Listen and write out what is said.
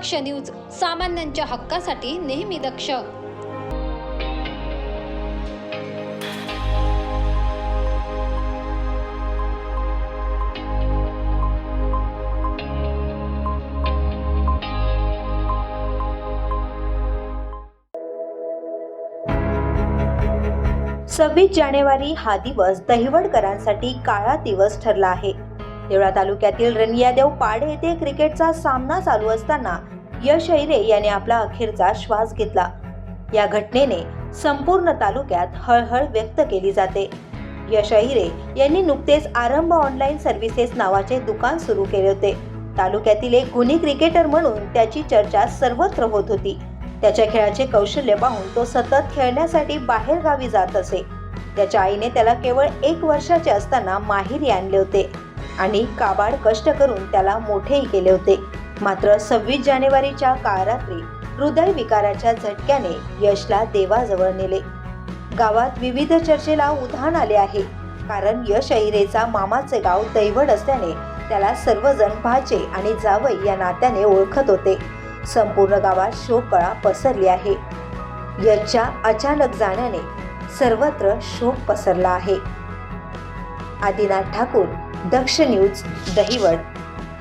दक्ष news सामान्यांच्या हक्कासाठी नेहमी दक्ष. सव्वीस जानेवारी हा दिवस दहिवडकरांसाठी काळा दिवस ठरला आहे. देवळा तालुक्यातील रनियादेव पाडे येथे क्रिकेटचा सामना चालू असताना यश ऐरे याने आपला अखेरचा श्वास घेतला. या घटनेने संपूर्ण तालुक्यात हळहळ व्यक्त केली जाते. यश अहिरे यांनी नुकतेच आरंभ ऑनलाईन सर्व्हिसेस नावाचे दुकान सुरू केले होते. तालुक्यातील एक गुणी क्रिकेटर म्हणून त्याची चर्चा सर्वत्र होत होती. त्याच्या खेळाचे कौशल्य पाहून तो सतत खेळण्यासाठी बाहेरगावी जात असे. त्याच्या आईने त्याला केवळ एक वर्षाचे असताना माहेरी आणले होते. आणि काबाड कष्ट करून त्याला मोठेही केले होते. मात्र सव्वीस जानेवारीच्या काळरात्री हृदयविकाराच्या झटक्याने यशला देवाजवळ नेले. गावात विविध चर्चेला उधाण आले आहे. कारण यश अहिरेचा मामाचे गाव दैवड असल्याने त्याला सर्वजण भाचे आणि जावई या नात्याने ओळखत होते. संपूर्ण गावात शोककळा पसरली आहे. यशच्या अचानक जाण्याने सर्वत्र शोक पसरला आहे. आदिनाथ ठाकूर दक्ष न्यूज दहिवड.